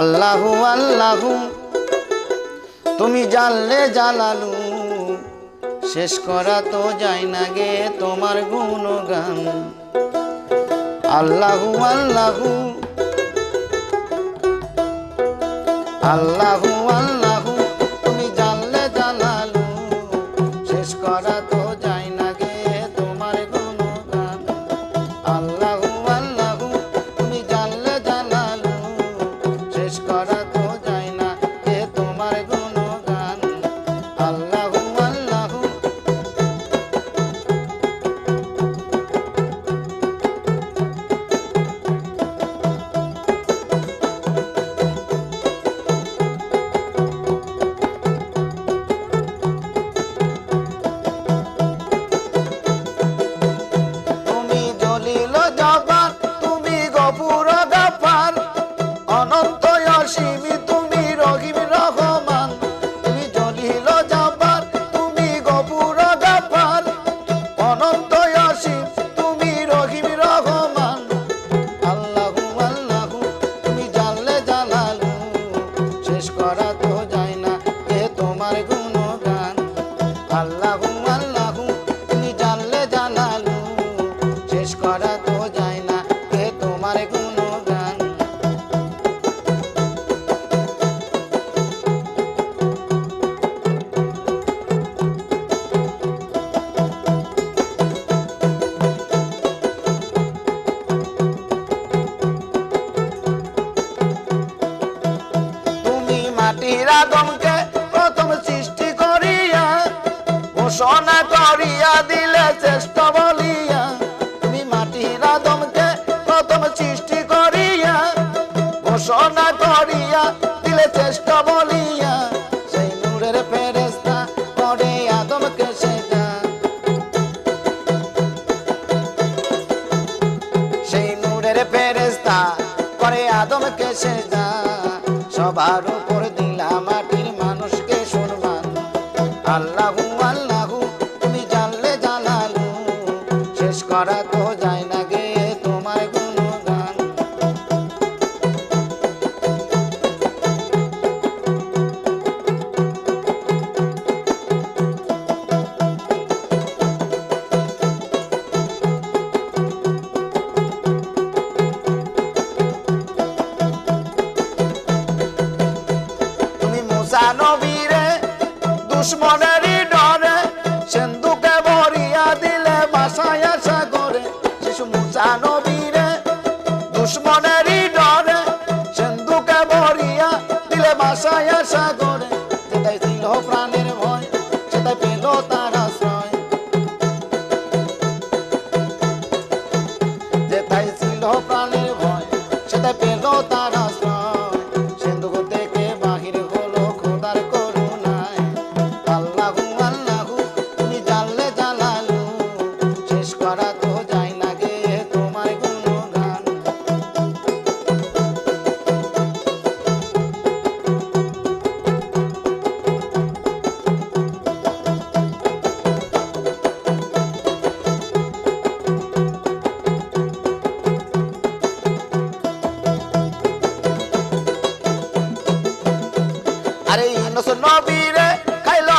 আল্লাহু আল্লাহু, তুমি জানলে জালালু, শেষ করা তো যাই না গে তোমার গুণগান। আল্লাহু আল্লাহু আল্লাহু আল্লাহ। Allah. ঘোষণা করিয়া দিলে শ্রেষ্ঠ বলিয়া, তুমি মাটির আদমকে প্রথম সৃষ্টি করিয়া ঘোষণা করিয়া দিলে শ্রেষ্ঠ বলিয়া, সেই নূরের ফেরেস্তা করে আদমকে শেখা সেই নূরের ফেরেস্তা করে আদমকে শেখা সবার উপর দিলা মাটির মানুষকে সম্মান। আল্লাহ নবীরে দুশ্মনে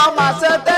Mama said that.